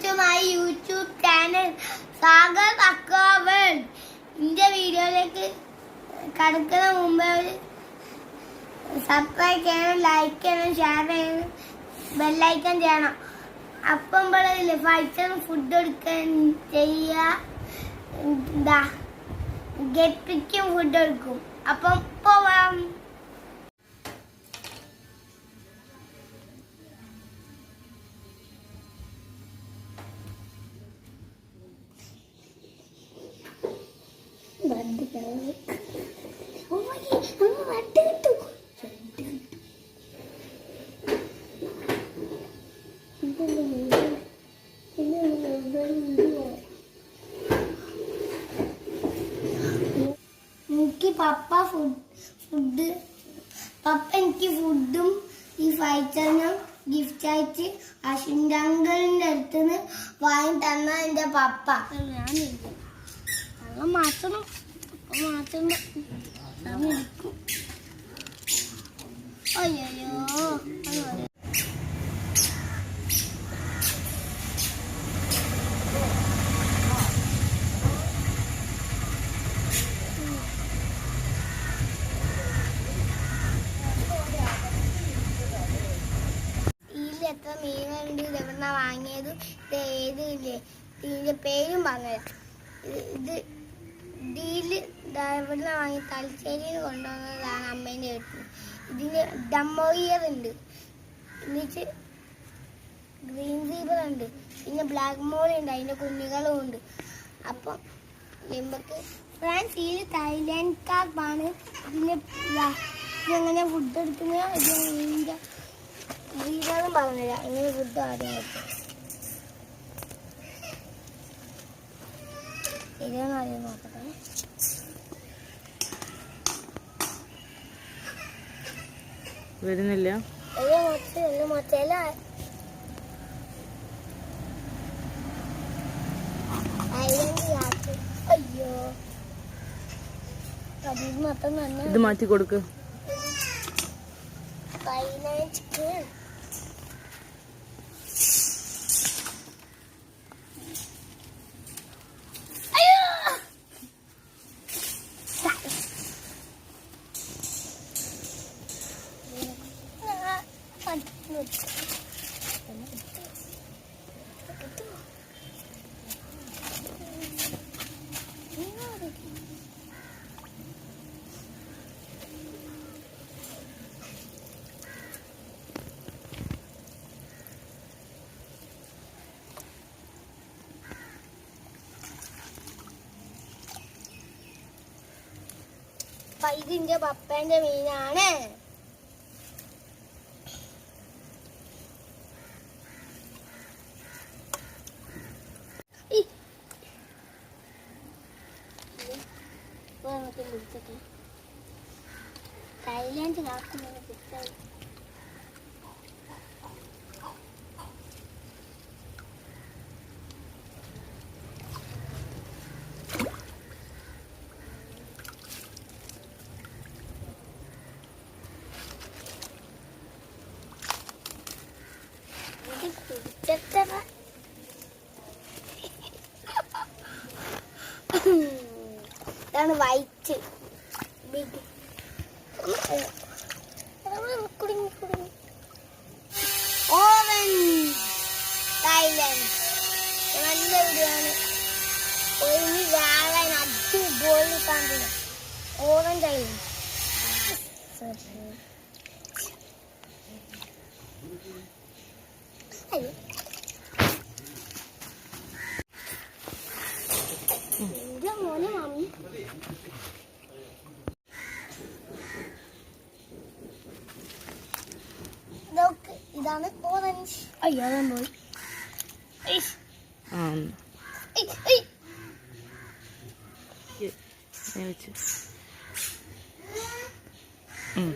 To YouTube channel വീഡിയോയിലേക്ക് കടക്കുന്ന മുമ്പേ ഒരു സബ്സ്ക്രൈബ് ചെയ്യണം ലൈക്ക് ചെയ്യണം ഷെയർ ചെയ്യണം ചെയ്യണം. അപ്പം ഫുഡ് എടുക്കാൻ ചെയ്യുക. ഗപ്പിക്കും ഫുഡ് എടുക്കും അപ്പം പോവാം. എനിക്ക് പപ്പ ഫുഡ് ഫുഡ് പപ്പ എനിക്ക് ഫുഡും ഈ ഫൈറ്ററിനും ഗിഫ്റ്റ് ആയിട്ട് അശ്വിന്റെ അങ്കിളിന്റെ അടുത്ത് നിന്ന് വാങ്ങി തന്ന എന്റെ പപ്പ. ഞാൻ അത് മാറ്റണം. അയ്യോ എത്ര മീനുണ്ട്. ഇത് എവിടുന്നാ വാങ്ങിയത്? ഇത് ഏത് ഇല്ലേ? ഇതിന്റെ പേരും പറഞ്ഞുതരാം ഇത് ഇത് ഇവിടുന്ന് വാങ്ങി തലശ്ശേരിയിൽ കൊണ്ടുവന്നതാണ് അമ്മേന്റെ വീട്ടിൽ ഇതിന് ഡമ്മോയിയർ ഉണ്ട് എന്നിട്ട് ഗ്രീൻ സീബർ ഉണ്ട് പിന്നെ ബ്ലാക്ക് മോൾ ഉണ്ട് അതിന്റെ കുഞ്ഞുങ്ങളും ഉണ്ട് അപ്പം നമുക്ക് ഫ്രാൻസ് ഇതിൽ തായ്ലാൻഡ് കാർപ്പാണ് ഇതിന് ഇതെങ്ങനെ ഫുഡ് എടുക്കുന്നത് ഇത് ഇതിന്റെ വീടാന്നും പറഞ്ഞില്ല ഇങ്ങനെ ഫുഡ് ആദ്യം ഇതെന്ന് ആദ്യം നോക്കട്ടെ വരുന്നില്ല. ഇത് മാറ്റി ഒന്ന് മൊത്തയില ഐലൻഡ് യാത്ര അയ്യോ അതിൽ മൊത്തം തന്നെ ഇത് മാറ്റി കൊടുക്ക് ഫൈനാൻസ് ഇതിന്റെ പപ്പന്റെ മീനാണ് ഈ. ഇപ്പൊ നമുക്ക് പിടിച്ചിട്ട് തായ്ലാൻഡ് കാക്കുന്നത് പിടിച്ചാൽ ഇത് കുടുങ്ങി ഓവൻ തായ്ലൻഡ് നല്ല വീഡിയോയാണ് ഒരു വാഴ അടിപൊളി കണ്ടില്ല ഓവൻ തായ്ലൻഡ് അയ്യോ Janet orange. Ay yalan boy. Ich. Um. Ich, ich. Evet. Mm.